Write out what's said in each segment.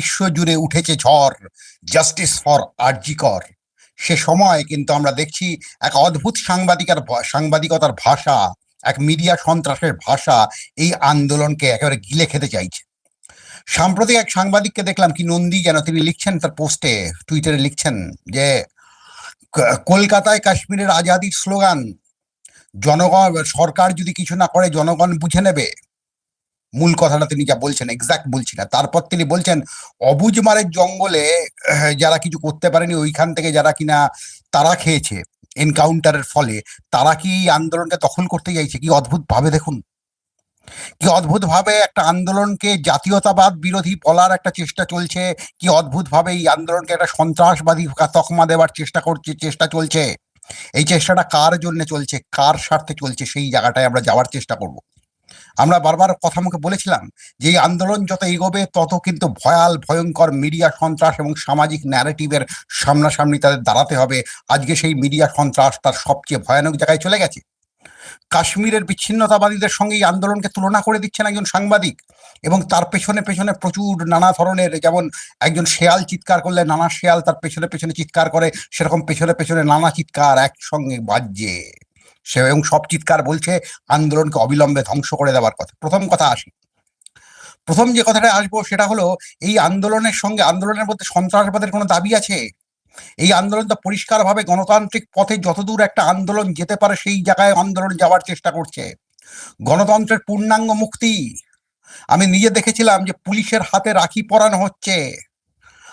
বিশ্ব জুড়ে উঠেছে ঝড় জাস্টিস ফর আরজিকর। সে সময় কিন্তু আমরা দেখছি এক অদ্ভুত সাংবাদিকার সাংবাদিকতার ভাষা, এক মিডিয়া সন্ত্রাসের ভাষা এই আন্দোলনকে একেবারে গিলে খেতে চাইছে। সাম্প্রতিক এক সাংবাদিককে দেখলাম কি নন্দী যেন তিনি লিখছেন তার পোস্টে, টুইটারে লিখছেন যে কলকাতায় কাশ্মীরের আজাদির স্লোগান, জনগণ, সরকার যদি কিছু না করে জনগণ বুঝে নেবে মূল কথাটা তিনি যা বলছেন এক্সাক্ট বলছি না। তারপর তিনি বলছেন অবুজমারের জঙ্গলে যারা কিছু করতে পারেনি, ওইখান থেকে যারা কিনা তারা খেয়েছে এনকাউন্টারের ফলে, তারা কি আন্দোলনকে দখল করতে চাইছে? কি অদ্ভুত ভাবে দেখুন। কি অদ্ভুত ভাবে একটা আন্দোলনকে জাতীয়তাবাদ বিরোধী বলার একটা চেষ্টা চলছে, কি অদ্ভুত ভাবে এই আন্দোলনকে একটা সন্ত্রাসবাদী তকমা দেওয়ার চেষ্টা করছে, চেষ্টা চলছে। এই চেষ্টাটা কার জন্য চলছে? কার স্বার্থে চলছে? সেই জায়গাটায় আমরা যাওয়ার চেষ্টা করব। আমরা বারবার কথা মুখে বলেছিলাম যে এই আন্দোলন যত এগোবে, তত কিন্তু ভয়াল, ভয়ঙ্কর মিডিয়া সন্ত্রাস এবং সামাজিক ন্যারেটিভের সামনাসামনি তাদের দাঁড়াতে হবে। আজকে সেই মিডিয়া সন্ত্রাস তার সবচেয়ে ভয়ানক জায়গায় চলে গেছে। কাশ্মীরের বিচ্ছিন্নতাবাদীদের সঙ্গে এই আন্দোলনকে তুলনা করে দিচ্ছেন একজন সাংবাদিক এবং তার পেছনে পেছনে প্রচুর নানা ধরনের যেমন একজন শেয়াল চিৎকার করলে নানা শেয়াল তার পেছনে পেছনে চিৎকার করে, সেরকম পেছনে পেছনে নানা চিৎকার একসঙ্গে বাজছে। সে এবং সব চিৎকার বলছে, আন্দোলনকে অবিলম্বে ধ্বংস করে দেওয়ার কথা। প্রথম কথা আসি। প্রথম যে কথাটা আসব সেটা হলো, এই আন্দোলনের সঙ্গে, আন্দোলনের মধ্যে সন্ত্রাসবাদের কোনো দাবি আছে? এই আন্দোলন আন্দোলনটা পরিষ্কারভাবে গণতান্ত্রিক পথে যতদূর একটা আন্দোলন যেতে পারে, সেই জায়গায় আন্দোলন যাওয়ার চেষ্টা করছে। গণতন্ত্রের পূর্ণাঙ্গ মুক্তি। আমি নিজে দেখেছিলাম যে পুলিশের হাতে রাখি পরানো হচ্ছে।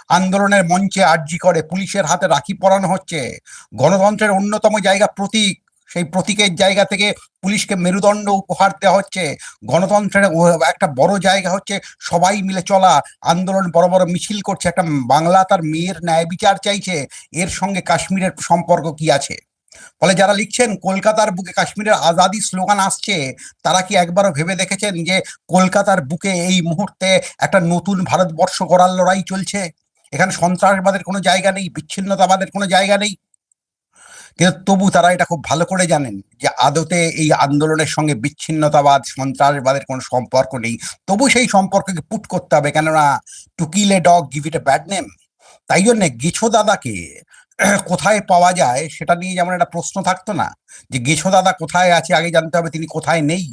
আন্দোলনের মঞ্চে আর্জি করে পুলিশের হাতে রাখি পরানো হচ্ছে। গণতন্ত্রের অন্যতম জায়গা প্রতীক। সেই প্রতীকের জায়গা থেকে পুলিশকে মেরুদণ্ড উপহার দেওয়া হচ্ছে। গণতন্ত্রের একটা বড় জায়গা হচ্ছে সবাই মিলে চলা। আন্দোলন বড় বড় মিছিল করছে। একটা বাংলা তার মেয়ের ন্যায় বিচার চাইছে। এর সঙ্গে কাশ্মীরের সম্পর্ক কি আছে? ফলে যারা লিখছেন, কলকাতার বুকে কাশ্মীরের আজাদি স্লোগান আসছে তারা কি একবারও ভেবে দেখেছেন যে কলকাতার বুকে এই মুহূর্তে একটা নতুন ভারতবর্ষ গড়ার লড়াই চলছে? এখানে সন্ত্রাসবাদের কোনো জায়গা নেই, বিচ্ছিন্নতাবাদের কোনো জায়গা নেই। কিন্তু তবু তারা এটা খুব ভালো করে জানেন যে আদতে এই আন্দোলনের সঙ্গে বিচ্ছিন্নতাবাদ, সন্ত্রাসবাদের কোনো সম্পর্ক নেই। তবু সেই সম্পর্ককে পুট করতে হবে। কেননা to kill a dog give it a bad name তাই জন্য গেছো দাদাকে কোথায় পাওয়া যায় সেটা নিয়ে যেমন একটা প্রশ্ন থাকতো না যে গেছো দাদা কোথায় আছে, আগে জানতে হবে তিনি কোথায় নেই।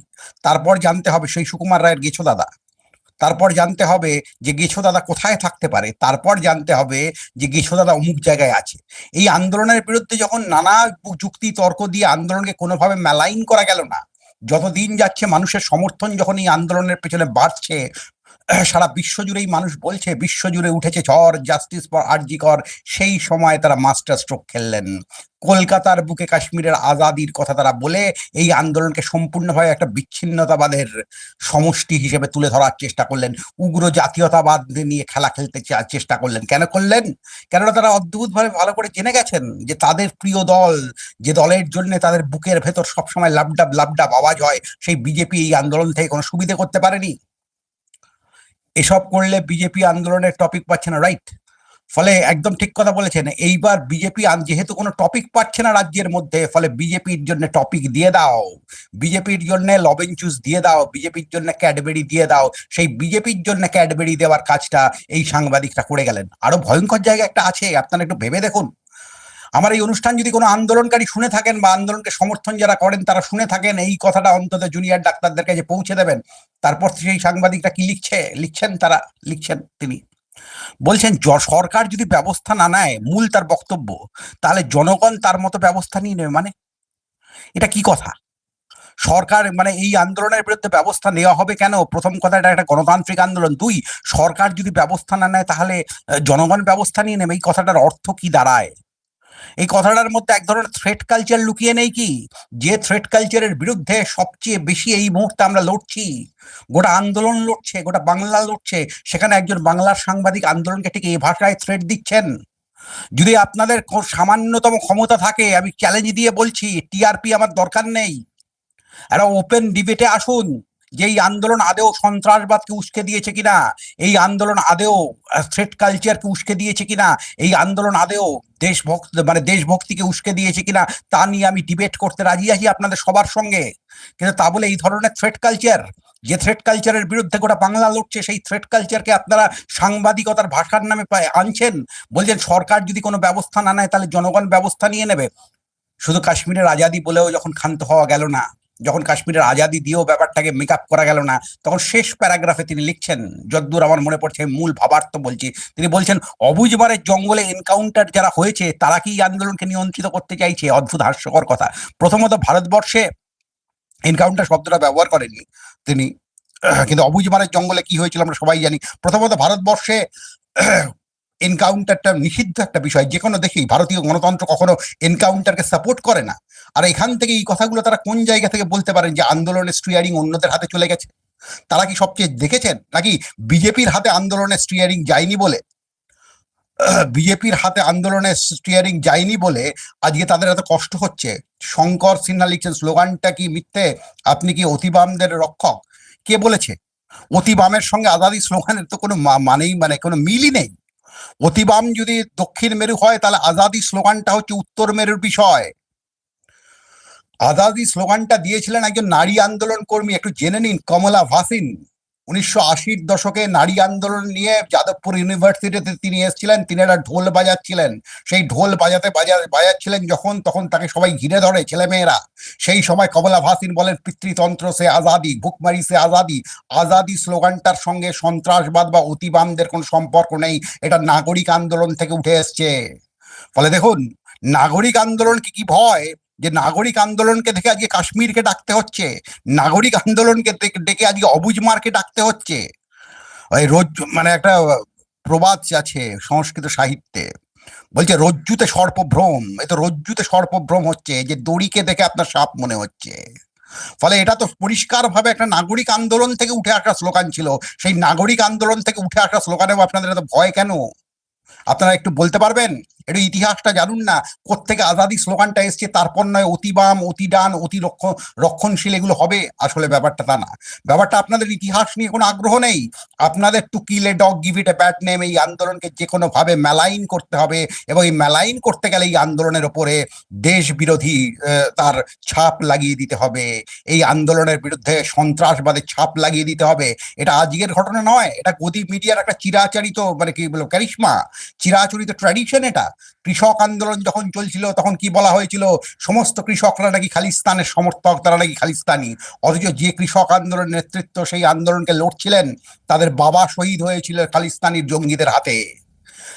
তারপর জানতে হবে সেই সুকুমার রায়ের গেছো দাদা তারপর জানতে হবে যে গেছো দাদা কোথায় থাকতে পারে, তারপর জানতে হবে যে গেছো দাদা অমুক জায়গায় আছে। এই আন্দোলনের বিরুদ্ধে যখন নানা যুক্তি, তর্ক দিয়ে আন্দোলনকে কোনোভাবে মেলাইন করা গেল না, যতদিন যাচ্ছে মানুষের সমর্থন যখন এই আন্দোলনের পেছনে বাড়ছে সারা বিশ্ব জুড়েই মানুষ বলছে, বিশ্বজুড়ে উঠেছে ঝড় জাস্টিস ফর আরজি কর। সেই সময় তারা মাস্টার স্ট্রোক খেললেন। কলকাতার বুকে কাশ্মীরের আজাদির কথা তারা বলে এই আন্দোলনকে সম্পূর্ণভাবে একটা বিচ্ছিন্নতাবাদের সমষ্টি হিসেবে তুলে ধরার চেষ্টা করলেন। উগ্র জাতীয়তাবাদ নিয়ে খেলা খেলতে চেষ্টা করলেন। কেন করলেন? কেননা তারা অদ্ভুতভাবে ভালো করে জেনে গেছেন যে তাদের প্রিয় দল, যে দলের জন্য তাদের বুকের ভেতর সবসময় লাবডাব লাবডাব আওয়াজ হয়, সেই বিজেপি এই আন্দোলন থেকে কোনো সুবিধে করতে পারেনি। এসব করলে বিজেপি আন্দোলনের টপিক পাচ্ছে না রাইট ফলে একদম ঠিক কথা বলেছেন, এইবার বিজেপি যেহেতু কোনো টপিক পাচ্ছে না রাজ্যের মধ্যে, ফলে বিজেপির জন্য টপিক দিয়ে দাও। বিজেপির জন্য লবেন চুজ দিয়ে দাও, বিজেপির জন্য ক্যাডবেরি দিয়ে দাও, সেই বিজেপির জন্য ক্যাডবেরি দেওয়ার কাজটা এই সাংবাদিকটা করে গেলেন। আরও ভয়ঙ্কর জায়গা একটা আছে, আপনারা একটু ভেবে দেখুন। আমার এই অনুষ্ঠান যদি কোনো আন্দোলনকারী শুনে থাকেন বা আন্দোলনকে সমর্থন যারা করেন, তারা শুনে থাকেন, এই কথাটা অন্তত জুনিয়র ডাক্তারদের কাছে পৌঁছে দেবেন। তারপর সেই সাংবাদিকটা কি লিখছে? লিখছেন তারা, লিখছেন তিনি। বলছেন সরকার যদি ব্যবস্থা না নেয়, মূল তার বক্তব্য, তাহলে জনগণ তার মতো ব্যবস্থা নিয়ে নেবে মানে? এটা কি কথা? সরকার মানে এই আন্দোলনের বিরুদ্ধে ব্যবস্থা নেওয়া হবে কেন? প্রথম কথা, এটা একটা গণতান্ত্রিক আন্দোলন। দুই, সরকার যদি ব্যবস্থা না নেয়, তাহলে জনগণ ব্যবস্থা নিয়ে নেবে। এই কথাটার অর্থ কি দাঁড়ায়? এই কথাটার মধ্যে এক ধরনের থ্রেট কালচার লুকিয়ে নেই কি? যে থ্রেট কালচারের বিরুদ্ধে সবচেয়ে বেশি এই মুহূর্তে আমরা লড়ছি। গোটা আন্দোলন লড়ছে, গোটা বাংলা লড়ছে, সেখানে একজন বাংলার সাংবাদিক আন্দোলনকে ঠিক এই ভাষায় থ্রেট দিচ্ছেন। যদি আপনাদের সামান্যতম ক্ষমতা থাকে, আমি চ্যালেঞ্জ দিয়ে বলছি টিআরপি আমার দরকার নেই। একটা ওপেন ডিবেটে আসুন। যে এই আন্দোলন আদেও সন্ত্রাসবাদকে উস্কে দিয়েছে কিনা, এই আন্দোলন আদেও থ্রেট কালচারকে উস্কে দিয়েছে কিনা, এই আন্দোলন আদেও দেশভক্ত মানে দেশভক্তিকে উস্কে দিয়েছে কিনা, তা নিয়ে আমি ডিবেট করতে রাজি আছি আপনাদের সবার সঙ্গে। কিন্তু তা বলে এই ধরনের থ্রেট কালচার যে থ্রেড কালচারের বিরুদ্ধে গোটা বাংলা লড়ছে, সেই থ্রেড কালচারকে আপনারা সাংবাদিকতার ভাষার নামে পায়- আনছেন? বলছেন সরকার যদি কোনো ব্যবস্থা না নেয়, তাহলে জনগণ ব্যবস্থা নিয়ে নেবে। শুধু কাশ্মীরের আজাদি বলেও যখন ক্ষান্ত হওয়া গেল না। যখন কাশ্মীরের আজাদি দিয়েও ব্যাপারটাকে মেক আপ করা গেল না, তখন শেষ প্যারাগ্রাফে তিনি লিখছেন, যদ্দূর আমার মনে পড়ছে মূল ভাবার্থ বলছি। তিনি বলছেন অবুজবারের জঙ্গলে এনকাউন্টার যারা হয়েছে, তারা কি আন্দোলনকে নিয়ন্ত্রিত করতে চাইছে? অদ্ভুত, হাস্যকর কথা। প্রথমত ভারতবর্ষে এনকাউন্টার শব্দটা ব্যবহার করেননি তিনি। কিন্তু অবুজবারের জঙ্গলে কি হয়েছিল আমরা সবাই জানি। প্রথমত ভারতবর্ষে এনকাউন্টারটা নিষিদ্ধ একটা বিষয়, যে কোনো দেখি ভারতীয় গণতন্ত্র কখনো এনকাউন্টারকে সাপোর্ট করে না। আর এখান থেকে এই কথাগুলো তারা কোন জায়গা থেকে বলতে পারেন যে আন্দোলনের স্টিয়ারিং অন্যদের হাতে চলে গেছে? তারা কি সবচেয়ে দেখেছেন? নাকি বিজেপির হাতে আন্দোলনের স্টিয়ারিং যায়নি বলে? বিজেপির হাতে আন্দোলনের স্টিয়ারিং যায়নি বলে আজকে তাদের এত কষ্ট হচ্ছে? শঙ্কর সিনহা লিখছেন, স্লোগানটা কি মিথ্যে? আপনি কি অতিবামদের রক্ষক? কে বলেছে? অতিবামের সঙ্গে আজাদি স্লোগানের তো কোনো মানেই মানে কোনো মিলই নেই। অতিবাম যদি দক্ষিণ মেরু হয়, তাহলে আজাদি স্লোগানটা হচ্ছে উত্তর মেরুর বিষয়। আজাদি স্লোগানটা দিয়েছিলেন একজন নারী আন্দোলন কর্মী, একটু জেনে নিন, কমলা ভাসিন। উনিশশো আশির দশকে নারী আন্দোলন নিয়ে যাদবপুর ইউনিভার্সিটিতে তিনি এসেছিলেন, তিনি একটা ঢোল বাজাচ্ছিলেন। সেই ঢোল বাজাতে বাজা, বাজাচ্ছিলেন যখন, তখন তাকে সবাই ঘিরে ধরে, ছেলেমেয়েরা। সেই সময় কমলা ভাসিন বলেন, পিতৃতন্ত্র সে আজাদি ভুকমারি সে আজাদি। আজাদি স্লোগানটার সঙ্গে সন্ত্রাসবাদ বা অতিবামদের কোনো সম্পর্ক নেই। এটা নাগরিক আন্দোলন থেকে উঠে এসছে। ফলে দেখুন, নাগরিক আন্দোলন আন্দোলনকে কি ভয়? যে নাগরিক আন্দোলনকে দেখে আজকে কাশ্মীরকে ডাকতে হচ্ছে, নাগরিক আন্দোলনকে ডেকে- আজকে অবুজমারকে ডাকতে হচ্ছে। ওই রোজ মানে একটা প্রবাদ আছে সংস্কৃত সাহিত্যে, বলছে রজ্জুতে সর্পভ্রম, এ তো রজ্জুতে সর্পভ্রম হচ্ছে যে দড়িকে দেখে আপনার সাপ মনে হচ্ছে। ফলে এটা তো পরিষ্কারভাবে একটা নাগরিক আন্দোলন থেকে উঠে আসা স্লোগান ছিল, সেই নাগরিক আন্দোলন থেকে উঠে আসা স্লোগানেও আপনাদের এত ভয় কেন? আপনারা একটু বলতে পারবেন? একটু ইতিহাসটা জানুন না। কোত্থেকে আজাদি স্লোগানটা এসছে, তারপর নয় অতিবাম, অতিডান অতি রক্ষণ রক্ষণশীল এগুলো হবে। আসলে ব্যাপারটা তা না। ব্যাপারটা আপনাদের ইতিহাস নিয়ে কোনো আগ্রহ নেই? আপনাদের to kill dog give it a bad name এই আন্দোলনকে যে কোনো ভাবে মেলাইন করতে হবে এবং এই মেলাইন করতে গেলে এই আন্দোলনের ওপরে দেশ বিরোধী তার ছাপ লাগিয়ে দিতে হবে। এই আন্দোলনের বিরুদ্ধে সন্ত্রাসবাদের ছাপ লাগিয়ে দিতে হবে। এটা আজকের ঘটনা নয়। এটা গদি মিডিয়ার একটা চিরাচরিত মানে কি বলব ক্যারিশমা চিরাচরিত ট্র্যাডিশন এটা। কৃষক আন্দোলন যখন চলছিল, তখন কি বলা হয়েছিল? সমস্ত কৃষকরা নাকি খালিস্তানের সমর্থক, তারা নাকি খালিস্তানি। অথচ যে কৃষক আন্দোলনের নেতৃত্ব সেই আন্দোলনকে লড়ছিলেন, তাদের বাবা শহীদ হয়েছিল খালিস্তানির জঙ্গিদের হাতে।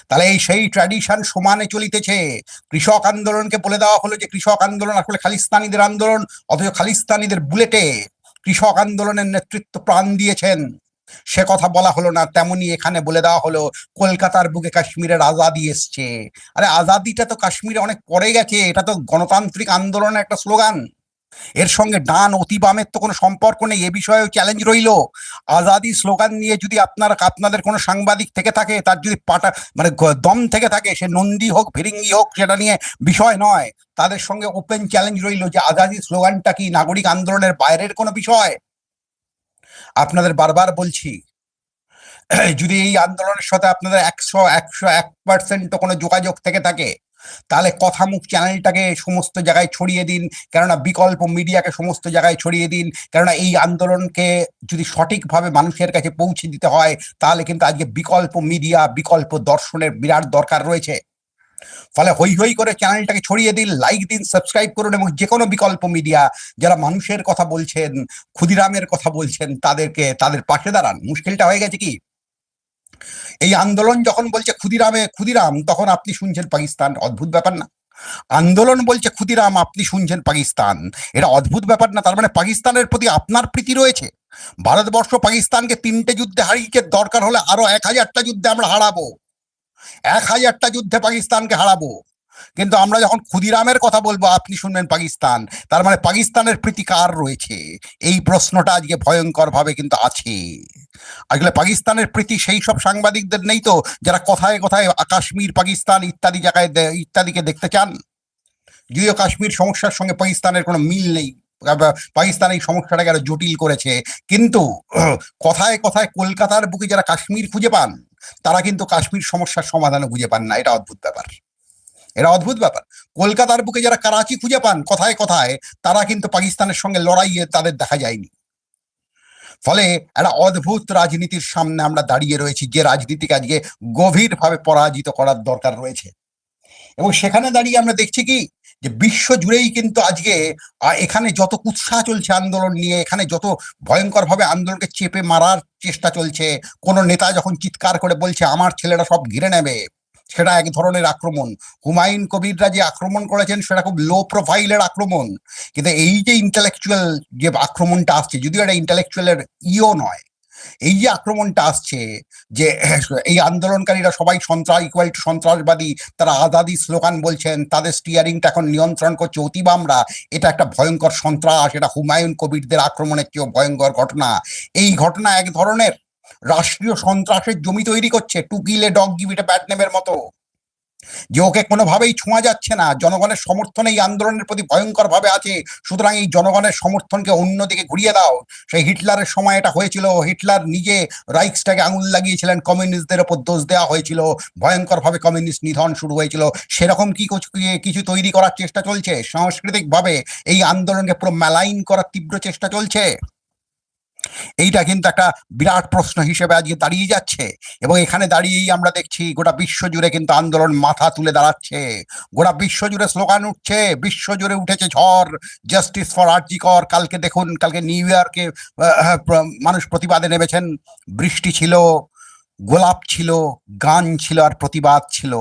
তাহলে এই সেই ট্র্যাডিশন সমানে চলিতেছে। কৃষক আন্দোলনকে বলে দেওয়া হলো যে, কৃষক আন্দোলন আসলে খালিস্তানিদের আন্দোলন, অথচ খালিস্তানিদের বুলেটে কৃষক আন্দোলনের নেতৃত্ব প্রাণ দিয়েছেন। সে কথা বলা হলো না, তেমনি এখানে বলে দেওয়া হলো, কলকাতার বুকে কাশ্মীরের আজাদি এসছে। আরে আজাদিটা তো কাশ্মীরে অনেক পরে গেছে, এটা তো গণতান্ত্রিক আন্দোলনের একটা স্লোগান। এর সঙ্গে ডান অতি বামের তো কোনো সম্পর্ক নেই, এ বিষয়েও চ্যালেঞ্জ রইল। আজাদি স্লোগান নিয়ে যদি আপনার, আপনাদের কোনো সাংবাদিক থেকে থাকে, তার যদি পাটা মানে দম থেকে থাকে, সে নন্দী হোক, ফিরিঙ্গি হোক, সেটা নিয়ে বিষয় নয়। তাদের সঙ্গে ওপেন চ্যালেঞ্জ রইল যে আজাদি স্লোগানটা কি নাগরিক আন্দোলনের বাইরের কোনো বিষয়? আপনাদের বারবার বলছি, যদি এই আন্দোলনের সাথে আপনাদের একশো একশো এক পার্সেন্ট কোনো যোগাযোগ থেকে থাকে, তাহলে কথামুখ চ্যানেলটাকে সমস্ত জায়গায় ছড়িয়ে দিন। কেননা বিকল্প মিডিয়াকে সমস্ত জায়গায় ছড়িয়ে দিন। কেননা এই আন্দোলনকে যদি সঠিকভাবে মানুষের কাছে পৌঁছে দিতে হয়, তাহলে কিন্তু আজকে বিকল্প মিডিয়া, বিকল্প দর্শনের বিরাট দরকার রয়েছে। ফলে হই হই করে চ্যানেলটাকে ছড়িয়ে দিন লাইক দিন সাবস্ক্রাইব করুন এবং যে কোনো বিকল্প মিডিয়া যারা মানুষের কথা বলছেন, ক্ষুদিরামের কথা বলছেন, তাদেরকে, তাদের পাশে দাঁড়ান। মুশকিলটা হয়ে গেছে কি? এই আন্দোলন যখন বলছে ক্ষুদিরামে, ক্ষুদিরাম, তখন আপনি শুনছেন পাকিস্তান। অদ্ভুত ব্যাপার না। আন্দোলন বলছে ক্ষুদিরাম, আপনি শুনছেন পাকিস্তান। এটা অদ্ভুত ব্যাপার না, তার মানে পাকিস্তানের প্রতি আপনার প্রীতি রয়েছে। ভারতবর্ষ পাকিস্তানকে তিনটে যুদ্ধে হারিয়েছে দরকার হলে আরও এক হাজারটা যুদ্ধে আমরা হারাবো। এক হাজারটা যুদ্ধে পাকিস্তানকে হারাবো। কিন্তু আমরা যখন ক্ষুদিরামের কথা বলব, আপনি শুনবেন পাকিস্তান। তার মানে পাকিস্তানের প্রীতি কার রয়েছে? এই প্রশ্নটা আজকে ভয়ঙ্কর ভাবে কিন্তু আছে। আসলে পাকিস্তানের প্রীতি সেই সব সাংবাদিকদের নেই তো, যারা কথায় কথায় কাশ্মীর, পাকিস্তান ইত্যাদি জায়গায় ইত্যাদিকে দেখতে চান। যদিও কাশ্মীর সমস্যার সঙ্গে পাকিস্তানের কোনো মিল নেই পাকিস্তান এই সমস্যাটাকে আরও জটিল করেছে। কিন্তু কথায় কথায় কলকাতার বুকে যারা কাশ্মীর খুঁজে পান তারা কিন্তু কাশ্মীর সমস্যার সমাধানও খুঁজে পান না, এটা অদ্ভুত ব্যাপার। এটা অদ্ভুত ব্যাপার। কলকাতার বুকে যারা করাচি খুঁজে পান, কথায় কথায়, তারা কিন্তু পাকিস্তানের সঙ্গে লড়াইয়ে তাদের দেখা যায়নি। ফলে একটা অদ্ভুত রাজনীতির সামনে আমরা দাঁড়িয়ে রয়েছি, যে রাজনীতিকে আজকে গভীরভাবে পরাজিত করার দরকার রয়েছে। এবং সেখানে দাঁড়িয়ে আমরা দেখছি কি যে বিশ্ব জুড়েই কিন্তু আজকে এখানে যত উৎসাহ চলছে আন্দোলন নিয়ে, এখানে যত ভয়ঙ্করভাবে আন্দোলনকে চেপে মারার চেষ্টা চলছে, কোনো নেতা যখন চিৎকার করে বলছে, আমার ছেলেরা সব ঘিরে নেবে সেটা এক ধরনের আক্রমণ। হুমায়ুন কবিররা যে আক্রমণ করেছেন, সেটা খুব লো প্রোফাইলের আক্রমণ। কিন্তু এই যে ইন্টালেকচুয়াল যে আক্রমণটা আসছে, যদিও এটা ইন্টালেকচুয়ালের ইও নয় এই যে আক্রমণটা আসছে যে, এই আন্দোলনকারীরা সবাই সন্ত্রাস ইকুয়াল টু সন্ত্রাসবাদী, তারা আজাদি স্লোগান বলছেন, তাদের স্টিয়ারিংটা এখন নিয়ন্ত্রণ করছে অতিবামরা এটা একটা ভয়ঙ্কর সন্ত্রাস, এটা হুমায়ুন কবিরদের আক্রমণের চেয়েও ভয়ঙ্কর ঘটনা। এই ঘটনা এক ধরনের রাষ্ট্রীয় সন্ত্রাসের জমি তৈরি করছে, to kill a dog give it bad নেমের মতো। যে ওকে কোনোভাবেই ছোঁয়া যাচ্ছে না, জনগণের সমর্থন এই আন্দোলনের প্রতি ভয়ঙ্কর ভাবে আছে, সুতরাং এই জনগণের সমর্থনকে অন্যদিকে ঘুরিয়ে দাও। সেই হিটলারের সময় এটা হয়েছিল, হিটলার নিজে রাইক্সটাকে আঙুল লাগিয়েছিলেন, কমিউনিস্টদের ওপর দোষ দেওয়া হয়েছিল ভয়ঙ্কর ভাবে কমিউনিস্ট নিধন শুরু হয়েছিল। সেরকম কি কিছু তৈরি করার চেষ্টা চলছে? সাংস্কৃতিকভাবে এই আন্দোলনকে পুরো মেলাইন করার তীব্র চেষ্টা চলছে? এইটা কিন্তু একটা বিরাট প্রশ্ন হিসেবে আজকে দাঁড়িয়ে যাচ্ছে। এবং এখানে দাঁড়িয়েই আমরা দেখছি, গোটা বিশ্ব জুড়ে কিন্তু আন্দোলন মাথা তুলে দাঁড়াচ্ছে। গোটা বিশ্ব জুড়ে স্লোগান উঠছে, বিশ্ব জুড়ে উঠেছে ঝড় জাস্টিস ফর আরজিকর কালকে দেখুন, কালকে নিউ ইয়র্কে মানুষ প্রতিবাদে নেমেছেন, বৃষ্টি ছিল গোলাপ ছিল, গান ছিল আর প্রতিবাদ ছিল।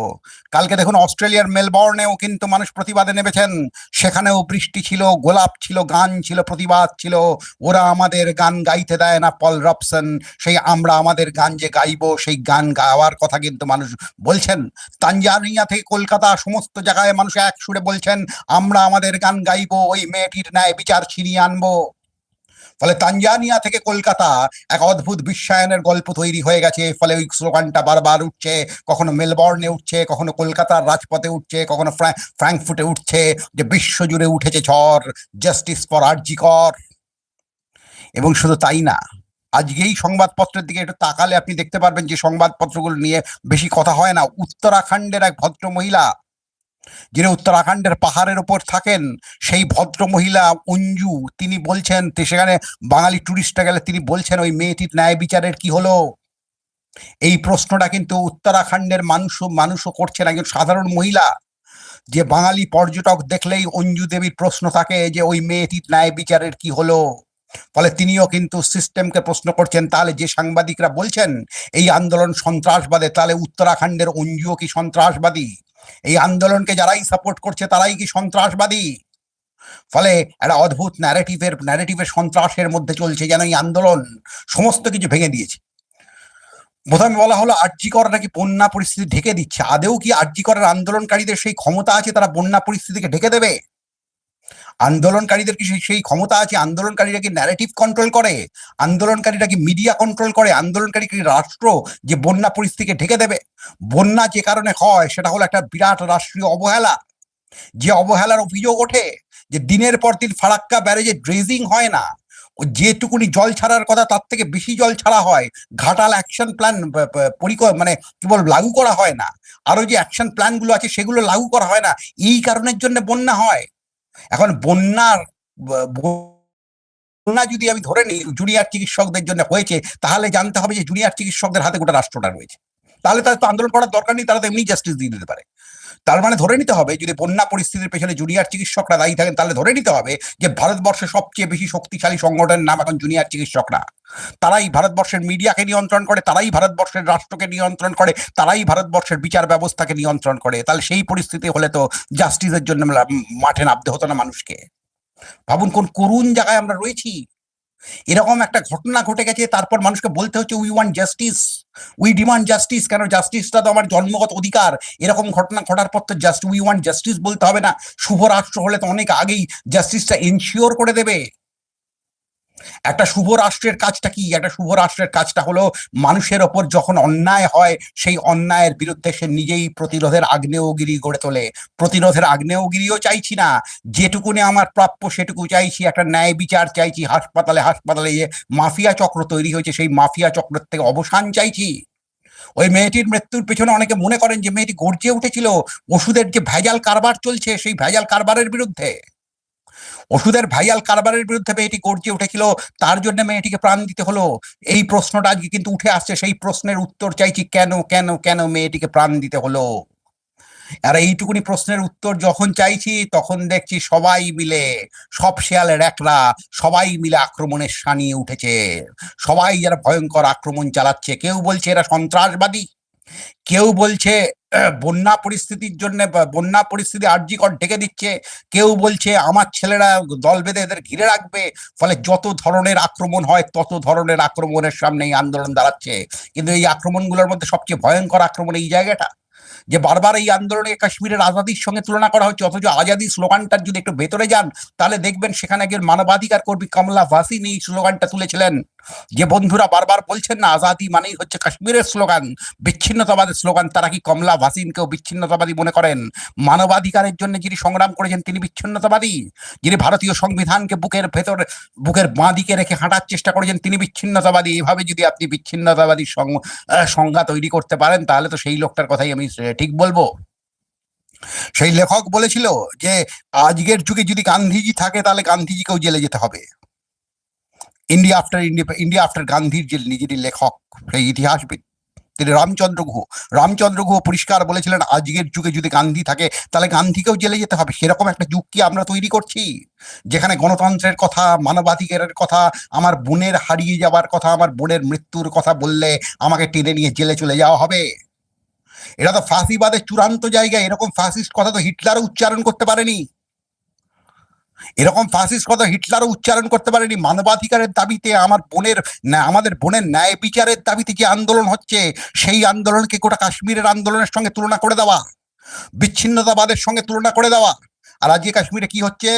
কালকে দেখুন অস্ট্রেলিয়ার মেলবর্নেও কিন্তু মানুষ প্রতিবাদে নেমেছেন। সেখানেও বৃষ্টি ছিল, গোলাপ ছিল, গান ছিল, প্রতিবাদ ছিল। ওরা আমাদের গান গাইতে দেয় না, পল রবসন। সেই আমরা আমাদের গান যে গাইব, সেই গান গাওয়ার কথা কিন্তু মানুষ বলছেন। তানজানিয়া থেকে কলকাতা সমস্ত জায়গায় মানুষ এক সুরে বলছেন, আমরা আমাদের গান গাইবো, ওই মেয়েটির ন্যায় বিচার ছিনিয়ে আনব। ফলে তানজানিয়া থেকে কলকাতা এক অদ্ভুত বিশ্বায়নের গল্প তৈরি হয়ে গেছে। ফলে ওই স্লোগানটা বারবার উঠছে। কখনো মেলবর্নে উঠছে, কখনো কলকাতার রাজপথে উঠছে, কখনো ফ্রা- ফ্র্যাঙ্কফুটে উঠছে যে বিশ্ব জুড়ে উঠেছে ঝড়, জাস্টিস ফর আরজিকর। এবং শুধু তাই না, আজকেই সংবাদপত্রের দিকে একটু তাকালে আপনি দেখতে পারবেন যে সংবাদপত্রগুলো নিয়ে বেশি কথা হয় না। উত্তরাখণ্ডের এক ভদ্র মহিলা যিনি উত্তরাখণ্ডের পাহাড়ের ওপর থাকেন, সেই ভদ্র মহিলা অঞ্জু, তিনি বলছেন সেখানে বাঙালি টুরিস্টরা গেলে তিনি বলছেন, ওই মেয়েটির ন্যায় বিচারের কি হলো? এই প্রশ্নটা কিন্তু উত্তরাখণ্ডের মানুষ, মানুষও করছেন, একজন সাধারণ মহিলা। যে বাঙালি পর্যটক দেখলেই অঞ্জু দেবীর প্রশ্ন থাকে যে, ওই মেয়েটির ন্যায় বিচারের কি হলো? ফলে তিনিও কিন্তু সিস্টেমকে প্রশ্ন করছেন, তাহলে যে সাংবাদিকরা বলছেন, এই আন্দোলন সন্ত্রাসবাদে, তাহলে উত্তরাখণ্ডের অঞ্জুও কি সন্ত্রাসবাদী? এই আন্দোলনকে যারাই সাপোর্ট করছে, তারাই কি সন্ত্রাসবাদী? ফলে একটা অদ্ভুত ন্যারেটিভের ন্যারেটিভের সন্ত্রাসের মধ্যে চলছে যেন এই আন্দোলন। সমস্ত কিছু ভেঙে দিয়েছে। প্রথমে বলা হলো আর্যিকর নাকি বন্যা পরিস্থিতি ঢেকে দিচ্ছে। আদেও কি আর্যিকরের আন্দোলনকারীদের সেই ক্ষমতা আছে, তারা বন্যা পরিস্থিতিকে ঢেকে দেবে? আন্দোলনকারীদের কি সেই- ক্ষমতা আছে? আন্দোলনকারীরা কি ন্যারেটিভ কন্ট্রোল করে? আন্দোলনকারীরা কি মিডিয়া কন্ট্রোল করে? আন্দোলনকারী কি রাষ্ট্র যে বন্যা পরিস্থিতিকে ঢেকে দেবে? বন্যা যে কারণে হয়, সেটা হলো একটা বিরাট রাষ্ট্রীয় অবহেলা। যে অবহেলার অভিযোগ ওঠে যে দিনের পর দিন ফারাক্কা ব্যারেজে ড্রেজিং হয় না। যেটুকুনি জল ছাড়ার কথা, তার থেকে বেশি জল ছাড়া হয়। ঘাটাল অ্যাকশন প্ল্যান মানে কি বল লাগু করা হয় না। আরও যে অ্যাকশন প্ল্যানগুলো আছে, সেগুলো লাগু করা হয় না। এই কারণের জন্য বন্যা হয়। এখন বন্যার, বন্যা যদি আমি ধরে নিই জুনিয়র চিকিৎসকদের জন্য হয়েছে, তাহলে জানতে হবে যে জুনিয়র চিকিৎসকদের হাতে গোটা রাষ্ট্রটা রয়েছে। তাহলে তাদের তো আন্দোলন করার দরকার নেই, তারা তো এমনি জাস্টিস দিয়ে দিতে পারে। তার মানে ধরে নিতে হবে, যদি বন্যা পরিস্থিতির পেছনে জুনিয়র চিকিৎসকরা দায়ী থাকেন, তাহলে ধরে নিতে হবে যে ভারতবর্ষের সবচেয়ে বেশি শক্তিশালী সংগঠনের নাম এখন জুনিয়র চিকিৎসকরা। তারাই ভারতবর্ষের মিডিয়াকে নিয়ন্ত্রণ করে, তারাই ভারতবর্ষের রাষ্ট্রকে নিয়ন্ত্রণ করে, তারাই ভারতবর্ষের বিচার ব্যবস্থাকে নিয়ন্ত্রণ করে। তাহলে সেই পরিস্থিতি হলে তো জাস্টিসের জন্য মাঠে নামতে হতো না মানুষকে। ভাবুন কোন করুণ জায়গায় আমরা রয়েছি। এরকম একটা ঘটনা ঘটে গেছে, তারপর মানুষকে বলতে হচ্ছে we want justice we demand justice কেন জাস্টিসটা তো আমার জন্মগত অধিকার? এরকম ঘটনা ঘটার পর তো জাস্ট উই ওয়ান্ট জাস্টিস বলতে হবে না। শুভ রাষ্ট্র হলে তো অনেক আগেই জাস্টিসটা এনশিওর করে দেবে। একটা শুভ রাষ্ট্রের কাজটা কি? একটা শুভ রাষ্ট্রের কাজটা হলো মানুষের ওপর যখন অন্যায় হয়, সেই অন্যায়ের বিরুদ্ধে সে নিজেই প্রতিরোধের আগ্নেয়গিরি গড়ে তোলে। প্রতিরোধের আগ্নেয়গিরিও চাইছি না। যেটুকুনি আমার প্রাপ্য সেটুকু চাইছি। একটা ন্যায় বিচার চাইছি। হাসপাতালে হাসপাতালে যে মাফিয়া চক্র তৈরি হয়েছে, সেই মাফিয়া চক্রের থেকে অবসান চাইছি। ওই মেয়েটির মৃত্যুর পেছনে অনেকে মনে করেন যে মেয়েটি গর্জে উঠেছিল। ওষুধের যে ভেজাল কারবার চলছে, সেই ভেজাল কারবারের বিরুদ্ধে। ওষুধের ভাইয়াল কারবারের বিরুদ্ধে মেয়েটি গর্জে উঠেছিল, তার জন্য মেয়েটিকে প্রাণ দিতে হলো। এই প্রশ্নটা আজকে কিন্তু উঠে আসছে, সেই প্রশ্নের উত্তর চাইছি, কেন কেন কেন মেয়েটিকে প্রাণ দিতে হলো? আর এইটুকুনি প্রশ্নের উত্তর যখন চাইছি, তখন দেখছি সবাই মিলে, সব শেয়ালের একরা সবাই মিলে আক্রমণের সানিয়ে উঠেছে। সবাই যারা ভয়ঙ্কর আক্রমণ চালাচ্ছে, কেউ বলছে এরা সন্ত্রাসবাদী, কেউ বলছে বন্যা পরিস্থিতির জন্য বন্যা পরিস্থিতি আর্যিকর ঢেকে দিচ্ছে। কেউ বলছে, আমার ছেলেরা দল বেঁধে এদের ঘিরে রাখবে। ফলে যত ধরনের আক্রমণ হয়, তত ধরনের আক্রমণের সামনে এই আন্দোলন দাঁড়াচ্ছে। কিন্তু এই আক্রমণগুলোর মধ্যে সবচেয়ে ভয়ঙ্কর আক্রমণ এই জায়গাটা। যে বারবার এই আন্দোলনে কাশ্মীরের আজাদির সঙ্গে তুলনা করা হচ্ছে, অথচ আজাদি স্লোগানটার যদি একটু ভেতরে যান, তাহলে দেখবেন সেখানে একজন মানবাধিকার কর্মী কমলা ভাসিন এই স্লোগানটা তুলেছিলেন। যে বন্ধুরা বারবার বলছেন না, আজাদি মানেই হচ্ছে কাশ্মীরের স্লোগান, বিচ্ছিন্নতাবাদের স্লোগান, তারা কি কমলা ভাসিনকেও বিচ্ছিন্নতাবাদী মনে করেন? মানবাধিকারের জন্য যিনি সংগ্রাম করেছেন, তিনি বিচ্ছিন্নতাবাদী? যিনি ভারতীয় সংবিধানকে বুকের ভেতর, বুকের বাঁ দিকে রেখে হাঁটার চেষ্টা করেছেন, তিনি বিচ্ছিন্নতাবাদী। এভাবে যদি আপনি বিচ্ছিন্নতাবাদী সংজ্ঞা তৈরি করতে পারেন, তাহলে তো সেই লোকটার কথাই আমি ঠিক বলব? সেই লেখক বলেছিল যে, আজকের যুগে যদি গান্ধীজি থাকে, তাহলে গান্ধীজিকেও জেলে যেতে হবে। India after India India after গান্ধীর যে নিজেরই লেখক, সেই ইতিহাসবিদ, তিনি রামচন্দ্র গুহ। রামচন্দ্র গুহ পরিষ্কার বলেছিলেন, আজকের যুগে যদি গান্ধী থাকে, তাহলে গান্ধীকেও জেলে যেতে হবে। সেরকম একটা যুগ কি আমরা তৈরি করছি? যেখানে গণতন্ত্রের কথা, মানবাধিকারের কথা, আমার বোনের হারিয়ে যাওয়ার কথা, আমার বোনের মৃত্যুর কথা বললে আমাকে টেনে নিয়ে জেলে চলে যাওয়া হবে? এটা তো ফাঁসিবাদের চূড়ান্ত জায়গা, এরকম ফাসিস্ট কথা তো হিটলারও উচ্চারণ করতে পারেনি। এরকম ফাসিস্ট কথা হিটলারও উচ্চারণ করতে পারেনি। মানবাধিকারের দাবিতে আমার বোনের আমাদের বোনের ন্যায় বিচারের দাবিতে যে আন্দোলন হচ্ছে, সেই আন্দোলনকে গোটা কাশ্মীরের আন্দোলনের সঙ্গে তুলনা করে দেওয়া, বিচ্ছিন্নতাবাদের সঙ্গে তুলনা করে দেওয়া। আর আজকে কাশ্মীরে কি হচ্ছে?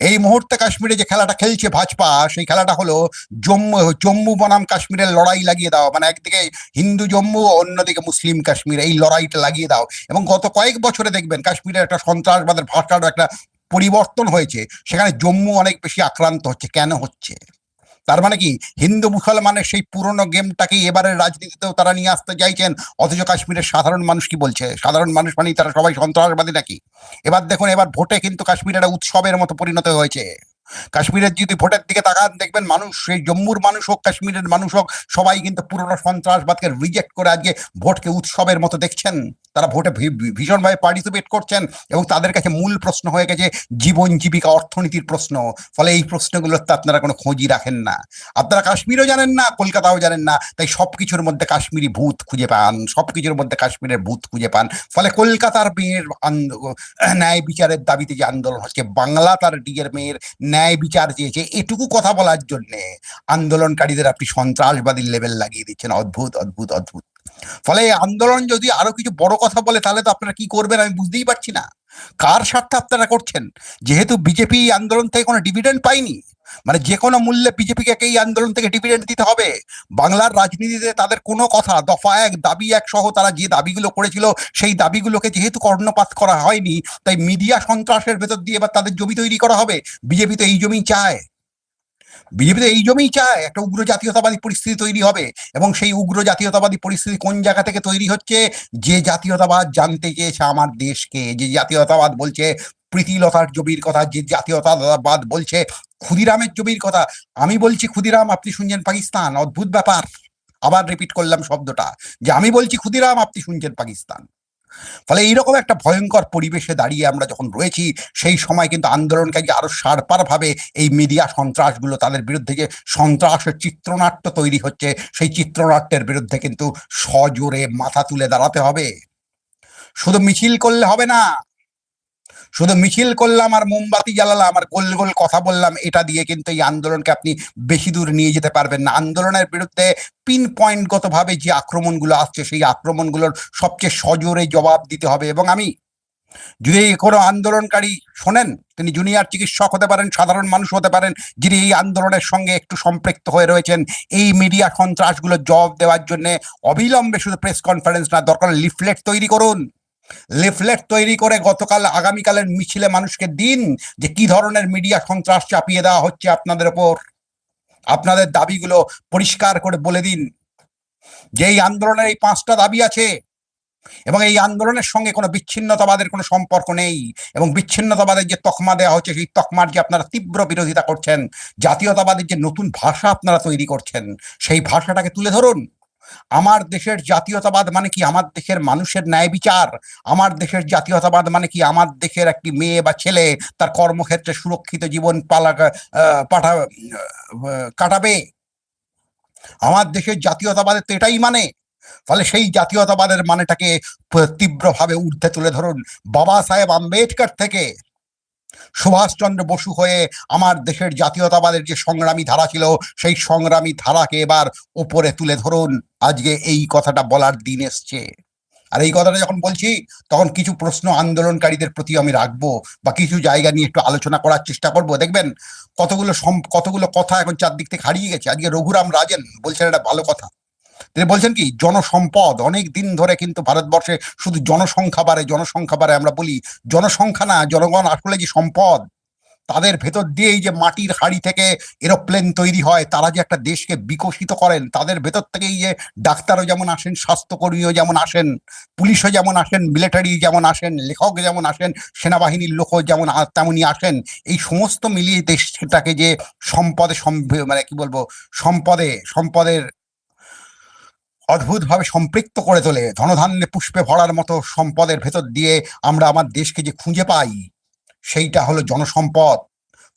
এই মুহূর্তে কাশ্মীরে যে খেলাটা খেলছে ভাজপা, সেই খেলাটা হলো জম্মু জম্মু বনাম কাশ্মীরের লড়াই লাগিয়ে দাও মানে একদিকে হিন্দু জম্মু, অন্যদিকে মুসলিম কাশ্মীর। এই লড়াইটা লাগিয়ে দাও। এবং গত কয়েক বছরে দেখবেন কাশ্মীরের একটা সন্ত্রাসবাদের ভাষার একটা পরিবর্তন হয়েছে। সেখানে জম্মু অনেক বেশি আক্রান্ত হচ্ছে। কেন হচ্ছে? তার মানে কি? হিন্দু মুসলমানের সেই পুরনো গেমটাকে এবারের রাজনীতিতেও তারা নিয়ে আসতে চাইছেন, অথচ কাশ্মীরের সাধারণ মানুষ কি বলছে? সাধারণ মানুষ মানেই তারা সবাই সন্ত্রাসবাদী নাকি? এবার দেখুন, এবার ভোটে কিন্তু কাশ্মীর একটা উৎসবের মতো পরিণত হয়েছে। কাশ্মীরের যদি ভোটের দিকে তাকান, দেখবেন মানুষ, সেই জম্মুর মানুষ হোক, কাশ্মীরের মানুষ হোক, সবাই কিন্তু পুরোনো সন্ত্রাসবাদকে রিজেক্ট করে আজকে ভোটকে উৎসবের মতো দেখছেন। তারা ভোটে ভীষণভাবে পার্টিসিপেট করছেন এবং তাদের কাছে মূল প্রশ্ন হয়ে গেছে, জীবন জীবিকা অর্থনীতির প্রশ্ন। ফলে এই প্রশ্নগুলোর তো আপনারা কোনো খোঁজই রাখেন না। আপনারা কাশ্মীরও জানেন না, কলকাতাও জানেন না, তাই সবকিছুর মধ্যে কাশ্মীরি ভূত খুঁজে পান, সবকিছুর মধ্যে কাশ্মীরের ভূত খুঁজে পান। ফলে কলকাতার মেয়ের ন্যায় বিচারের দাবিতে যে আন্দোলন হচ্ছে, বাংলা তার ডিগের মেয়ের ন্যায় বিচার চেয়েছে, এটুকু কথা বলার জন্যে আন্দোলনকারীদের আপনি সন্ত্রাসবাদীর লেভেল লাগিয়ে দিচ্ছেন। অদ্ভুত অদ্ভুত অদ্ভুত। ফলে আন্দোলন যদি আরও কিছু বড় কথা বলে, তাহলে তো আপনারা কি করবেন আমি বুঝতেই পারছি না। কার স্বার্থে আপনারা করছেন? যেহেতু বিজেপি আন্দোলন থেকে কোনো ডিভিডেন্ড পায়নি। মানে যে কোনো মূল্যে বিজেপিকে এই আন্দোলন থেকে ডিভিডেন্ড দিতে হবে। বাংলার রাজনীতিতে তাদের কোনো কথা, দফা এক, দাবি এক সহ তারা যে দাবিগুলো করেছিল, সেই দাবিগুলোকে যেহেতু কর্ণপাত করা হয়নি, তাই মিডিয়া সন্ত্রাসের ভেতর দিয়ে এবার তাদের জমি তৈরি করা হবে। বিজেপি তো এই জমি চায়। বিজেপি তো এই জমিই চায়, একটা উগ্র জাতীয়তাবাদী পরিস্থিতি তৈরি হবে। এবং সেই উগ্র জাতীয়তাবাদী পরিস্থিতি কোন জায়গা থেকে তৈরি হচ্ছে? যে জাতীয়তাবাদ জানতে চেয়েছে আমার দেশকে, যে জাতীয়তাবাদ বলছে প্রীতিলতার জমির কথা, যে জাতীয়তাবাদ বলছে, ক্ষুদিরামের জমির কথা। আমি বলছি, ক্ষুদিরাম, আপনি শুনছেন পাকিস্তান? অদ্ভুত ব্যাপার। আবার রিপিট করলাম শব্দটা, যে আমি বলছি, ক্ষুদিরাম, আপনি শুনছেন পাকিস্তান? ফলে এইরকম একটা ভয়ঙ্কর পরিবেশে দাঁড়িয়ে আমরা যখন রয়েছি, সেই সময় কিন্তু আন্দোলনকারী আরও সারপার ভাবে এই মিডিয়া সন্ত্রাসগুলো তাদের বিরুদ্ধে যে সন্ত্রাসের চিত্রনাট্য তৈরি হচ্ছে, সেই চিত্রনাট্যের বিরুদ্ধে কিন্তু সজোরে মাথা তুলে দাঁড়াতে হবে। শুধু মিছিল করলে হবে না শুধু মিছিল করলাম আর মোমবাতি জ্বালালাম আর গোল গোল কথা বললাম, এটা দিয়ে কিন্তু এই আন্দোলনকে আপনি বেশি দূর নিয়ে যেতে পারবেন না। আন্দোলনের বিরুদ্ধে পিন পয়েন্টগত ভাবে যে আক্রমণগুলো আসছে, সেই আক্রমণগুলোর সবচেয়ে সজোরে জবাব দিতে হবে। এবং আমি, যদি কোনো আন্দোলনকারী শোনেন, তিনি জুনিয়র চিকিৎসক হতে পারেন, সাধারণ মানুষ হতে পারেন, যিনি এই আন্দোলনের সঙ্গে একটু সম্পৃক্ত হয়ে রয়েছেন, এই মিডিয়া সন্ত্রাসগুলো জবাব দেওয়ার জন্য অবিলম্বে শুধু প্রেস কনফারেন্স না, দরকার লিফলেট তৈরি করুন। লিফলেট তৈরি করে গতকাল আগামীকালের মিছিলে মানুষকে দিন যে কি ধরনের মিডিয়া সন্ত্রাস চাপিয়ে দেওয়া হচ্ছে আপনাদের ওপর। আপনাদের দাবিগুলো পরিষ্কার করে বলে দিন। যে এই আন্দোলনের এই পাঁচটা দাবি আছে এবং এই আন্দোলনের সঙ্গে কোনো বিচ্ছিন্নতাবাদের কোনো সম্পর্ক নেই এবং বিচ্ছিন্নতাবাদের যে তকমা দেওয়া হচ্ছে, সেই তকমার যে আপনারা তীব্র বিরোধিতা করছেন, জাতীয়তাবাদের যে নতুন ভাষা আপনারা তৈরি করছেন, সেই ভাষাটাকে তুলে ধরুন। আমার দেশের জাতীয়তাবাদ মানে কি? আমার দেশের মানুষের ন্যায় বিচার। আমার দেশের জাতীয়তাবাদ মানে কি? আমার দেশের একটি মেয়ে বা ছেলে তার কর্মক্ষেত্রে সুরক্ষিত জীবন পালা পাঠা কাটাবে। আমার দেশের জাতীয়তাবাদের তো এটাই মানে। ফলে সেই জাতীয়তাবাদের মানেটাকে তীব্রভাবে ঊর্ধ্বে তুলে ধরুন। বাবা সাহেব আম্বেদকর থেকে সুভাষচন্দ্র বসু হয়ে আমার দেশের জাতীয়তাবাদের যে সংগ্রামী ধারা ছিল, সেই সংগ্রামী ধারাকে এবার উপরে তুলে ধরুন। আজকে এই কথাটা বলার দিন এসছে। আর এই কথাটা যখন বলছি, তখন কিছু প্রশ্ন আন্দোলনকারীদের প্রতি আমি রাখব বা কিছু জায়গা নিয়ে একটু আলোচনা করার চেষ্টা করব। দেখবেন, কতগুলো কতগুলো কথা এখন চারদিক থেকে হারিয়ে গেছে। আজকে রঘুরাম রাজেন বলছেন এটা ভালো কথা। তিনি বলছেন কি, জনসম্পদ, অনেক দিন ধরে কিন্তু ভারতবর্ষে শুধু জনসংখ্যা বাড়ে জনসংখ্যা বাড়ে আমরা বলি, জনসংখ্যা না, জনগণ আসলে যে সম্পদ? তাদের ভেতর দিয়েই যে মাটির হাড়ি থেকে এরোপ্লেন তৈরি হয়, তারা যে একটা দেশকে বিকশিত করেন, তাদের ভেতর থেকেই যে ডাক্তারও যেমন আসেন, স্বাস্থ্যকর্মীও যেমন আসেন, পুলিশও যেমন আসেন, মিলিটারি যেমন আসেন, লেখক যেমন আসেন, সেনাবাহিনীর লোকও যেমন তেমনই আসেন, এই সমস্ত মিলিয়ে দেশটাকে যে সম্পদে মানে কি বলব, সম্পদে, সম্পদের অদ্ভুতভাবে সম্পৃক্ত করে তোলে। ধনধান্যে পুষ্পে ভরার মতো সম্পদের ভেতর দিয়ে আমরা আমার দেশকে যে খুঁজে পাই, সেইটা হলো জনসম্পদ।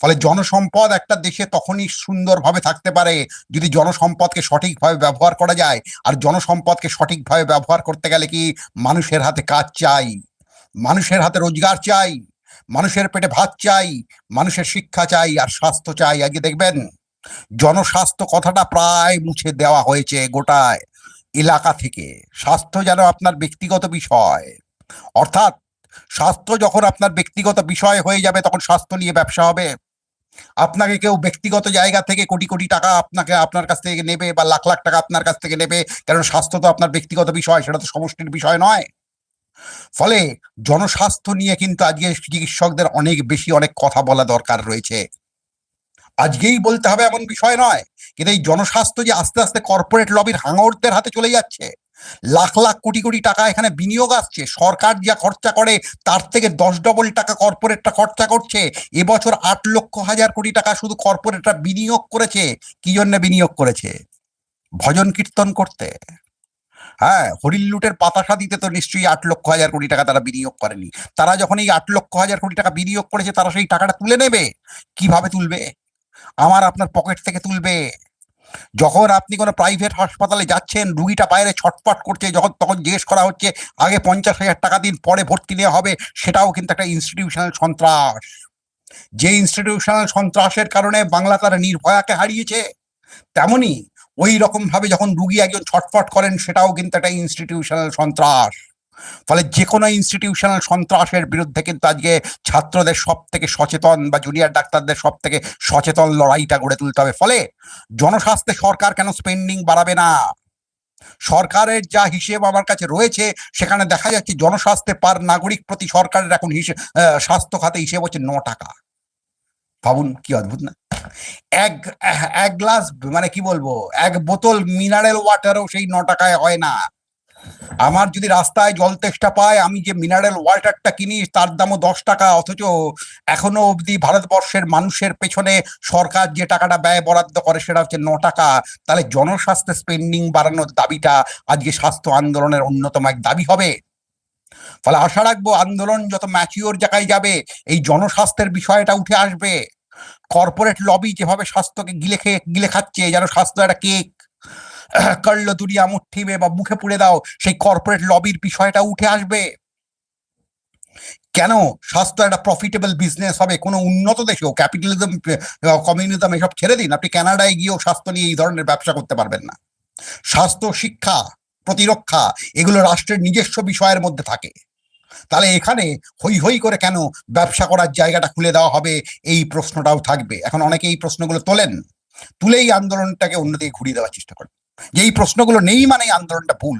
ফলে জনসম্পদ একটা দেশে তখনই সুন্দরভাবে থাকতে পারে যদি জনসম্পদকে সঠিকভাবে ব্যবহার করা যায়। আর জনসম্পদকে সঠিকভাবে ব্যবহার করতে গেলে কি মানুষের হাতে কাজ চাই, মানুষের হাতে রোজগার চাই, মানুষের পেটে ভাত চাই, মানুষের শিক্ষা চাই আর স্বাস্থ্য চাই। আজকে দেখবেন, জনস্বাস্থ্য কথাটা প্রায় মুছে দেওয়া হয়েছে গোটায়। এলাকা থেকে। স্বাস্থ্য যেন আপনার ব্যক্তিগত বিষয়। অর্থাৎ, স্বাস্থ্য যখন আপনার ব্যক্তিগত বিষয় হয়ে যাবে, তখন স্বাস্থ্য নিয়ে ব্যবসা হবে। আপনাকে কেউ ব্যক্তিগত জায়গা থেকে কোটি কোটি টাকা আপনাকে আপনার কাছ থেকে নেবে বা লাখ লাখ টাকা আপনার কাছ থেকে নেবে, কারণ স্বাস্থ্য তো আপনার ব্যক্তিগত বিষয়, সেটা তো সমষ্টির বিষয় নয়। ফলে, জনস্বাস্থ্য নিয়ে কিন্তু আজকে চিকিৎসকদের অনেক বেশি অনেক কথা বলা দরকার রয়েছে। আজকেই বলতে হবে এমন বিষয় নয় কিন্তু এই জনস্বাস্থ্য যে আস্তে আস্তে কর্পোরেট লবির হাঙরদের হাতে চলে যাচ্ছে। লাখ লাখ কোটি কোটি টাকা এখানে বিনিয়োগ আসছে। সরকার যা খরচা করে তার থেকে দশ ডবল টাকা কর্পোরেটটা খরচা করছে। এবছর আট লক্ষ হাজার কোটি টাকা শুধু কর্পোরেটরা বিনিয়োগ করেছে। কি জন্য বিনিয়োগ করেছে? ভজন কীর্তন করতে। হ্যাঁ হরিল লুটের পাতাসা দিতে তো নিশ্চয়ই আট লক্ষ হাজার কোটি টাকা তারা বিনিয়োগ করেনি। তারা যখন এই আট লক্ষ হাজার কোটি টাকা বিনিয়োগ করেছে, তারা সেই টাকাটা তুলে নেবে। কীভাবে তুলবে? আমার আপনার পকেট থেকে তুলবে। যখন আপনি কোনো প্রাইভেট হাসপাতালে যাচ্ছেন, রুগীটা বাইরে ছটপট করছে, যখন তখন জিজ্ঞেস করা হচ্ছে, আগে পঞ্চাশ হাজার টাকা দিন, পরে ভর্তি নেওয়া হবে। সেটাও কিন্তু একটা ইনস্টিটিউশনাল সন্ত্রাস। যে ইনস্টিটিউশনাল সন্ত্রাসের কারণে বাংলা তারা নির্ভয়াকে হারিয়েছে, তেমনি ওই রকম ভাবে যখন রুগী একজন ছটফট করেন, সেটাও কিন্তু একটা ইনস্টিটিউশনাল সন্ত্রাস। ফলে যে কোনো ইনস্টিটিউশনাল সন্ত্রাসের বিরুদ্ধে কিন্তু আজকে ছাত্রদের সব থেকে সচেতন বা জুনিয়র ডাক্তারদের সব থেকে সচেতন লড়াইটা গড়ে তুলতে হবে। ফলে জনস্বাস্থ্যে সরকার কেন স্পেন্ডিং বাড়াবে না? সরকারের যা হিসেব আমার কাছে রয়েছে, সেখানে দেখা যাচ্ছে জনস্বাস্থ্যে পার নাগরিক প্রতি সরকারের এখন হিসেব স্বাস্থ্য খাতে হিসেব হচ্ছে ন টাকা। ভাবুন কি অদ্ভুত না? এক এক গ্লাস মানে কি বলব? এক বোতল মিনারেল ওয়াটারও সেই ন টাকায় হয় না। আমার যদি রাস্তায় জল তেষ্টা পায়, আমি যে মিনারেল ওয়াটারটা কিনি, তার দামও দশ টাকা, অথচ এখনও অবধি ভারতবর্ষের মানুষের পেছনে সরকার যে টাকাটা ব্যয় বরাদ্দ করে, সেটা হচ্ছে ন টাকা। তাহলে জনস্বাস্থ্য স্পেন্ডিং বাড়ানোর দাবিটা আজকে স্বাস্থ্য আন্দোলনের অন্যতম এক দাবি হবে। ফলে আশা রাখব আন্দোলন যত ম্যাচিওর জায়গায় যাবে, এই জনস্বাস্থ্যের বিষয়টা উঠে আসবে। কর্পোরেট লবি যেভাবে স্বাস্থ্যকে গিলে খেয়ে, গিলে খাচ্ছে, যেন স্বাস্থ্য একটা কেক করল দুনিয়া মুঠি মে বা মুখে পুড়ে দাও, সেই কর্পোরেট লবির বিষয়টা উঠে আসবে। কেন? স্বাস্থ্য একটা প্রফিটেবল বিজনেস হবে, কোনো উন্নত দেশেও ক্যাপিটালিজম কমিউনিজম এসব ছেড়ে দিন, আপনি কানাডায় গিয়েও স্বাস্থ্য নিয়ে এই ধরনের ব্যবসা করতে পারবেন না। স্বাস্থ্য, শিক্ষা, প্রতিরক্ষা, এগুলো রাষ্ট্রের নিজস্ব বিষয়ের মধ্যে থাকে। তাহলে এখানে হই হই করে কেন ব্যবসা করার জায়গাটা খুলে দেওয়া হবে? এই প্রশ্নটাও থাকবে। এখন অনেকে এই প্রশ্নগুলো তোলেন। তুলেই আন্দোলনটাকে অন্যদিকে ঘুরিয়ে দেওয়ার চেষ্টা করেন যে এই প্রশ্নগুলো নেই মানে আন্দোলনটা ভুল।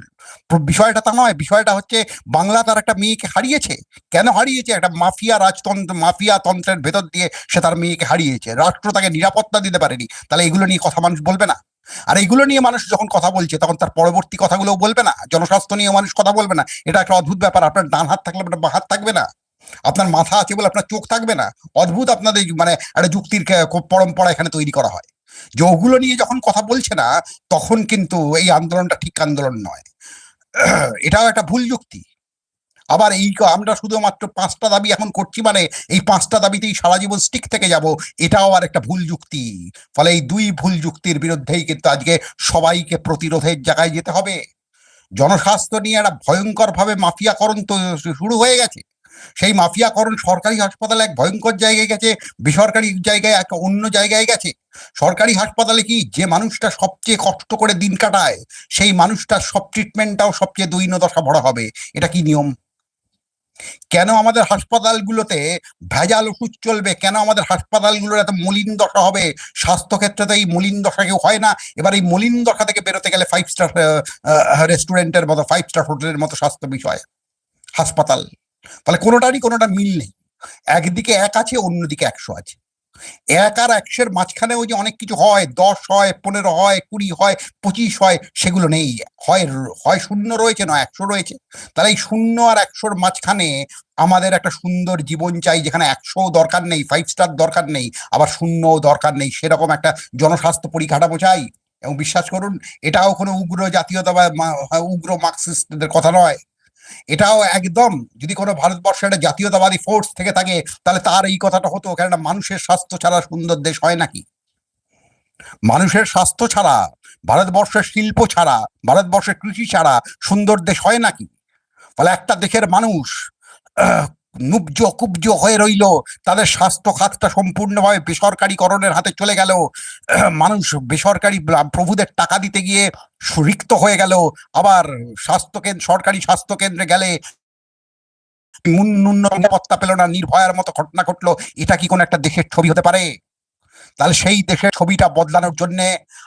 বিষয়টা তা নয়, বিষয়টা হচ্ছে বাংলা তার একটা মেয়েকে হারিয়েছে। কেন হারিয়েছে? একটা মাফিয়া রাজতন্ত্র, মাফিয়া তন্ত্রের ভেতর দিয়ে সে তার মেয়েকে হারিয়েছে। রাষ্ট্র তাকে নিরাপত্তা দিতে পারেনি। তাহলে এগুলো নিয়ে কথা মানুষ বলবে না। আর এইগুলো নিয়ে মানুষ যখন কথা বলছে, তখন তার পরবর্তী কথাগুলো বলবে না। জনস্বাস্থ্য নিয়ে মানুষ কথা বলবে না। এটা একটা অদ্ভুত ব্যাপার। আপনার ডান হাত থাকলে আপনার বাঁ হাত থাকবে না। আপনার মাথা আছে বলে আপনার চোখ থাকবে না। অদ্ভুত আপনাদের মানে একটা যুক্তির পরম্পরা এখানে তৈরি করা হয়। যে ওগুলো নিয়ে যখন কথা বলছে না, তখন কিন্তু এই আন্দোলনটা ঠিক আন্দোলন নয়। এটাও একটা ভুল যুক্তি। আবার এই আমরা শুধুমাত্র পাঁচটা দাবি এখন করছি মানে এই পাঁচটা দাবিতেই সারা জীবন স্টিক থেকে যাব, এটাও আর একটা ভুল যুক্তি। ফলে এই দুই ভুল যুক্তির বিরুদ্ধেই কিন্তু আজকে সবাইকে প্রতিরোধের জায়গায় যেতে হবে। জনস্বাস্থ্য নিয়ে একটা ভয়ঙ্কর ভাবে মাফিয়াকরণ তো শুরু হয়ে গেছে। সেই মাফিয়াকরণ সরকারি হাসপাতালে এক ভয়ঙ্কর জায়গায় গেছে, বেসরকারি জায়গায় এক অন্য জায়গায় গেছে। সরকারি হাসপাতালে কি যে মানুষটা সবচেয়ে কষ্ট করে দিন কাটায়, সেই মানুষটার সব ট্রিটমেন্টটাও সবচেয়ে দৈন্য দশা ভরা হবে, এটা কি নিয়ম? কেন আমাদের হাসপাতালগুলোতে ভেজাল ওষুধ চলবে? কেন আমাদের হাসপাতালগুলোর এত মলিন দশা হবে? স্বাস্থ্যক্ষেত্রে তো এই মলিন দশা কেউ হয় না। এবার এই মলিন দশা থেকে বেরোতে গেলে ফাইভ স্টার রেস্টুরেন্টের মতো ফাইভ স্টার হোটেলের মতো স্বাস্থ্য বিষয়। হাসপাতাল। ফলে কোনোটারই কোনোটা মিল নেই। একদিকে এক আছে, অন্যদিকে একশো আছে। এক আর একশোর মাঝখানে ওই যে অনেক কিছু হয়, দশ হয়, পনেরো হয়, কুড়ি হয়, পঁচিশ হয়, সেগুলো নেই। হয় হয় শূন্য রয়েছে না একশো রয়েছে। তাহলে এই শূন্য আর একশোর মাঝখানে আমাদের একটা সুন্দর জীবন চাই, যেখানে একশো দরকার নেই ফাইভ স্টার দরকার নেই, আবার শূন্য দরকার নেই। সেরকম একটা জনস্বাস্থ্য পরিকাঠামো চাই। এবং বিশ্বাস করুন, এটাও কোনো উগ্র জাতীয়তা বা উগ্র মার্কসিস্টদের কথা নয়। এটাও একদম, যদি কোনো ভারতবর্ষের একটা জাতীয়তাবাদী ফোর্স থেকে থাকে, তাহলে তার এই কথাটা হতো, কেননা মানুষের স্বাস্থ্য ছাড়া সুন্দর দেশ হয় নাকি? মানুষের স্বাস্থ্য ছাড়া, ভারতবর্ষের শিল্প ছাড়া, ভারতবর্ষের কৃষি ছাড়া সুন্দর দেশ হয় নাকি? ফলে একটা দেশের মানুষ নুব্জ কুব্জ হয়ে রইল। তাদের স্বাস্থ্য খাতটা সম্পূর্ণভাবে বেসরকারীকরণের হাতে চলে গেল। মানুষ বেসরকারি প্রভুদের টাকা দিতে গিয়ে রিক্ত হয়ে গেল। আবার স্বাস্থ্যকেন্দ্র, সরকারি স্বাস্থ্যকেন্দ্রে গেলে নিরাপত্তা পেল না, নির্ভয়ার মতো ঘটনা ঘটলো। এটা কি কোনো একটা দেশের ছবি হতে পারে? তাহলে সেই দেশের ছবিটা বদলানোর জন্য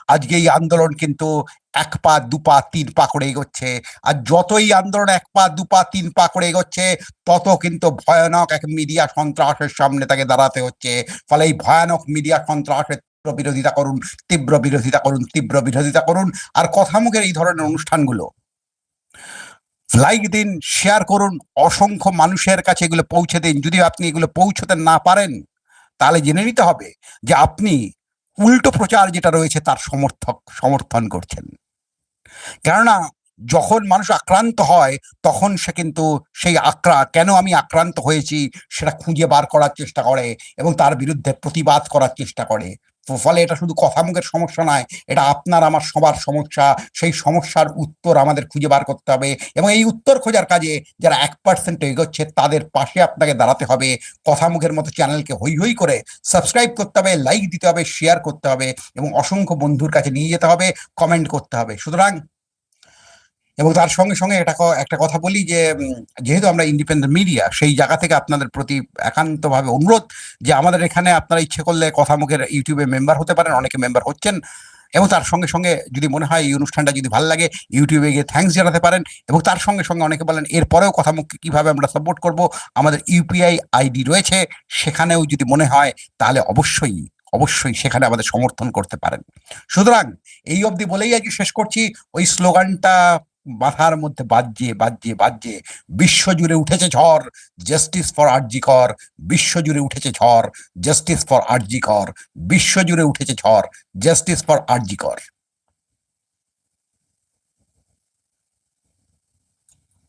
আজকে এই আন্দোলন কিন্তু এক পা, দু পা, তিন পা করে এগোচ্ছে। আর যতই আন্দোলন এক পা, দু পা, তিন পা করে এগোচ্ছে, তত কিন্তু ভয়ানক এক মিডিয়া সন্ত্রাসের সামনে তাকে দাঁড়াতে হচ্ছে। ফলে এই ভয়ানক মিডিয়া সন্ত্রাসের বিরোধিতা করুন, তীব্র বিরোধিতা করুন, তীব্র বিরোধিতা করুন, আর কথা মুখের এই ধরনের অনুষ্ঠানগুলো। লাইক দিন, শেয়ার করুন, অসংখ্য মানুষের কাছে এগুলো পৌঁছে দিন। যদি আপনি এগুলো পৌঁছতে না পারেন তাহলে জেনে নিতে হবে যে আপনি উল্টো প্রচার যেটা রয়েছে তার সমর্থক, সমর্থন করছেন। কেননা যখন মানুষ আক্রান্ত হয়, তখন সে কিন্তু সেই আক্রা, কেন আমি আক্রান্ত হয়েছি সেটা খুঁজে বার করার চেষ্টা করে এবং তার বিরুদ্ধে প্রতিবাদ করার চেষ্টা করে। ফলে এটা শুধু কথা মুখের সমস্যা নয়, এটা আপনার, আমার সবার সমস্যা। সেই সমস্যার উত্তর আমাদের খুঁজে বার করতে হবে এবং এই উত্তর খোঁজার কাজে যারা এক পার্সেন্ট এগোচ্ছে, তাদের পাশে আপনাকে দাঁড়াতে হবে। কথা মুখের মতো চ্যানেলকে হই হই করে সাবস্ক্রাইব করতে হবে লাইক দিতে হবে শেয়ার করতে হবে এবং অসংখ্য বন্ধুর কাছে নিয়ে যেতে হবে কমেন্ট করতে হবে। সুতরাং এবং তার সঙ্গে সঙ্গে এটা একটা কথা বলি যে যেহেতু আমরা ইন্ডিপেন্ডেন্ট মিডিয়া সেই জায়গা থেকে আপনাদের প্রতি একান্তভাবে অনুরোধ যে আমাদের এখানে আপনারা ইচ্ছে করলে কথামুখের ইউটিউবে মেম্বার হতে পারেন, অনেকে মেম্বার হচ্ছেন। এবং তার সঙ্গে সঙ্গে যদি মনে হয় এই অনুষ্ঠানটা যদি ভালো লাগে, ইউটিউবে গিয়ে থ্যাঙ্কস জানাতে পারেন এবং তার সঙ্গে সঙ্গে অনেকে বলেন, এরপরেও কথামুখকে কীভাবে আমরা সাপোর্ট করব? আমাদের ইউপিআই আইডি রয়েছে, সেখানেও যদি মনে হয়, তাহলে অবশ্যই অবশ্যই সেখানে আমাদের সমর্থন করতে পারেন। সুতরাং এই অবধি বলেই আজকে শেষ করছি। ওই স্লোগানটা মাথার মধ্যে বাজ্যে বাজ্যে বাজ্যে বিশ্বজুড়ে উঠেছে ঝড়। জাস্টিস ফর আরজি কর বিশ্বজুড়ে উঠেছে ঝড়। জাস্টিস ফর আরজি কর বিশ্বজুড়ে উঠেছে ঝড়। জাস্টিস ফর আরজি কর